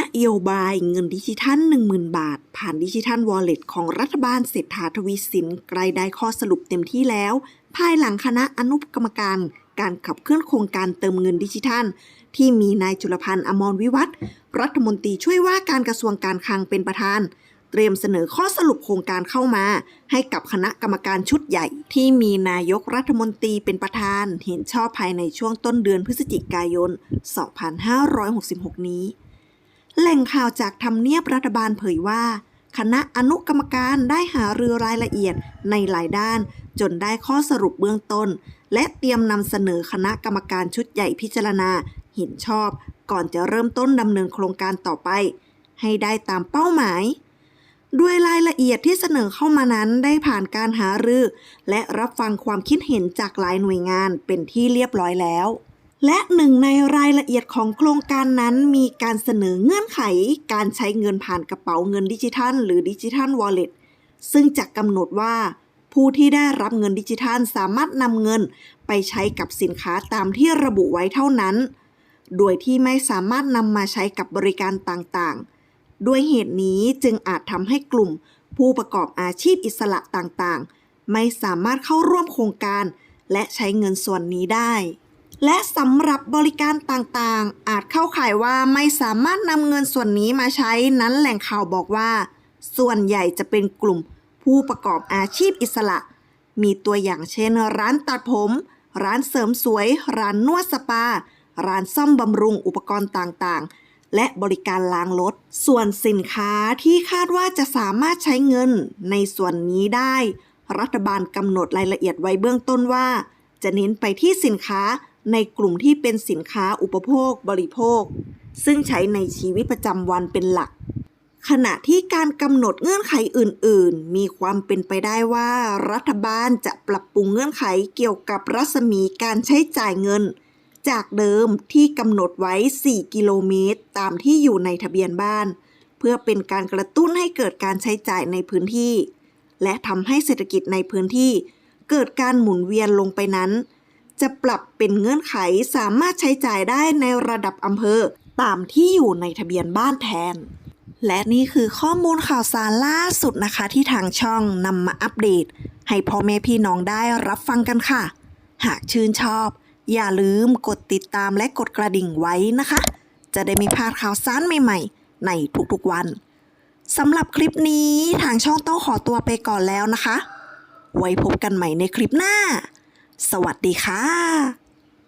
นโยบายเงินดิจิทัล 10,000 บาท ผ่านดิจิทัลวอลเล็ตของรัฐบาลเศรษฐาทวีสินใกล้ได้ข้อสรุปเต็มที่แล้ว ภายหลังคณะอนุกรรมการ การขับเคลื่อนโครงการเติมเงินดิจิทัล ที่มีนายจุลพันธ์อมรวิวัฒน์รัฐมนตรีช่วยว่าการกระทรวงการคลังเป็นประธาน เตรียมเสนอข้อสรุปโครงการเข้ามา ให้กับคณะกรรมการชุดใหญ่ ที่มีนายกรัฐมนตรีเป็นประธาน เห็นชอบภายในช่วงต้นเดือนพฤศจิกายน 2566 นี้ แหล่งข่าวจากทำเนียบรัฐบาลเผยว่า คณะอนุกรรมการได้หารือรายละเอียดในหลายด้าน จนได้ข้อสรุปเบื้องต้น และเตรียมนำเสนอคณะกรรมการชุดใหญ่พิจารณา เห็นชอบ ก่อนจะเริ่มต้นดำเนินโครงการต่อไป ให้ได้ตามเป้าหมายด้วยรายละเอียดที่เสนอเข้ามานั้นได้ผ่านการหารือ และรับฟังความคิดเห็นจากหลายหน่วยงานเป็นที่เรียบร้อยแล้ว และหนึ่งในรายละเอียดของโครงการนั้นมีการเสนอเงื่อนไขการใช้เงินผ่านกระเป๋าเงินดิจิทัล หรือดิจิทัลวอลเล็ตซึ่งจะกำหนดว่า ผู้ที่ได้รับเงินดิจิทัลสามารถนำเงินไปใช้กับสินค้าตามที่ระบุไว้เท่านั้น โดยที่ไม่สามารถนำมาใช้กับบริการต่างๆ ด้วยเหตุนี้จึงอาจทำให้กลุ่ม ผู้ประกอบอาชีพอิสระต่างๆ ไม่สามารถเข้าร่วมโครงการ และใช้เงินส่วนนี้ได้ และสำหรับบริการต่างๆ อาจเข้าข่ายว่าไม่สามารถนำเงินส่วนนี้มาใช้นั้นแหล่งข่าวบอกว่า ส่วนใหญ่จะเป็นกลุ่มผู้ประกอบอาชีพอิสระ มีตัวอย่างเช่น ร้านตัดผม ร้านเสริมสวย ร้านนวดสปา ร้านซ่อมบำรุงอุปกรณ์ต่างๆ และบริการล้างรถ ส่วนสินค้าที่คาดว่าจะสามารถใช้เงินในส่วนนี้ได้ รัฐบาลกำหนดรายละเอียดไว้เบื้องต้นว่า จะเน้นไปที่สินค้า ในกลุ่มที่เป็นสินค้าอุปโภคบริโภค ซึ่งใช้ในชีวิตประจำวันเป็นหลัก ขณะที่การกำหนดเงื่อนไขอื่น ๆ มีความเป็นไปได้ว่า รัฐบาลจะปรับปรุงเงื่อนไขเกี่ยวกับรัศมีการใช้จ่ายเงิน จากเดิมที่กำหนดไว้ 4 กิโลเมตร ตามที่อยู่ในทะเบียนบ้าน เพื่อเป็นการกระตุ้นให้เกิดการใช้จ่ายในพื้นที่ และทำให้เศรษฐกิจในพื้นที่ เกิดการหมุนเวียนลงไปนั้น จะปรับเป็นเงื่อนไขสามารถใช้จ่ายได้ในระดับอำเภอ ตามที่อยู่ในทะเบียนบ้านแทน และนี่คือข้อมูลข่าวสารล่าสุดนะคะ ที่ทางช่องนำมาอัปเดต ให้พ่อแม่พี่น้องได้รับฟังกันค่ะ หากชื่นชอบ อย่าลืมกดติดตามและกดกระดิ่งไว้นะคะ จะได้ไม่พลาดข่าวสารใหม่ๆ ในทุกๆวันสำหรับคลิปนี้ทางช่องต้องขอตัวไปก่อนแล้วนะคะ ไว้พบกันใหม่ในคลิปหน้า สวัสดีค่ะ